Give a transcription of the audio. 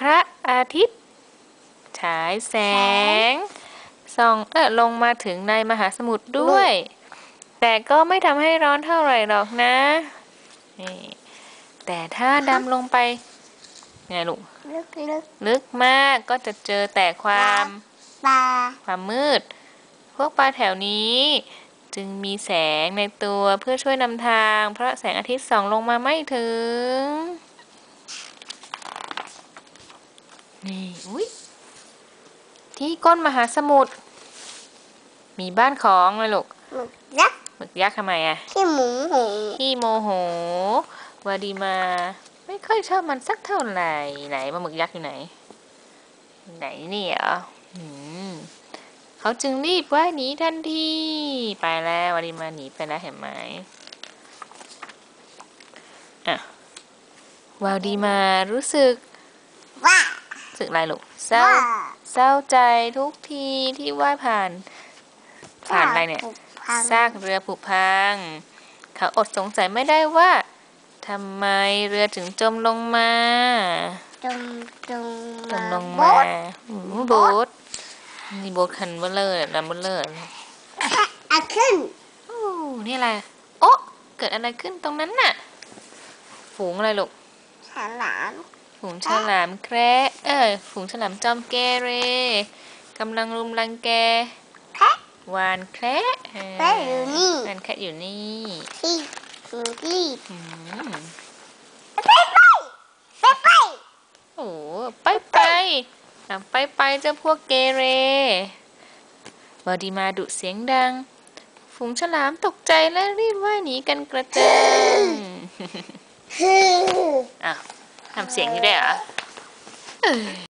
พระอาทิตย์ ฉายแสง ส่องเออลงมาถึงในมหาสมุทรด้วย แต่ก็ไม่ทำให้ร้อนเท่าไหร่หรอกนะนี่แต่ถ้าดำลงไปไงลูกลึกลึกลึกมากก็จะเจอแต่ความปลาความมืด พวกปลาแถวนี้ จึงมีแสงในตัวเพื่อช่วยนำทาง เพราะแสงอาทิตย์ส่องลงมาไม่ถึง นี่อุ้ยที่ก้นมหาสมุทรมีบ้านของเลยลูกหมึกยักษ์หมึกยักษ์ทำไมอะที่หมูหูขี้โมโหวาดีมา ไม่ค่อยชอบมันสักเท่าไหร่ไหนปลาหมึกยักษ์อยู่ไหน ไหนเนี่ยเหรออืมเขาจึงรีบว่ายหนีทันทีไปแล้ววาดีมาหนีไปแล้วเห็นไหมอะวาวดีมารู้สึกว่ารู้ สึกอะไรลูกเศร้าว่าเศร้าใจทุกทีที่ว่ายผ่าน ผ่านอะไรเนี่ยผูกพันซากเรือผุพัง เขาอดสงสัยไม่ได้ว่าทำไมเรือถึงจมลงมา จมจมจมลงโบ๊มาทอืมโบ๊ทนี่โบ๊ทคันเบลเลอร์ลำเบลเลอร์อะขึ้นโอ้นี่อะไรโอ๊ะเกิดอะไรขึ้นตรงนั้นน่ะ ฝูงอะไรลูกฉลาม ฝูงฉลามแคระเออฝูงฉลามจอมแกเรกำลังรุมรังแกแพะวานแคระเแพะอยู่นี่วานแคระอยู่นี่ที่หูรีบอืมไปไปไปไปโอ้ไปไปอะไปไปเจ้าพวกเกเรวาดีมาดุเสียงดัง ฝูงฉลามตกใจและรีบว่ายหนีกันกระเจิงฮืออ้าว ทำเสียงนี้ได้เหรอ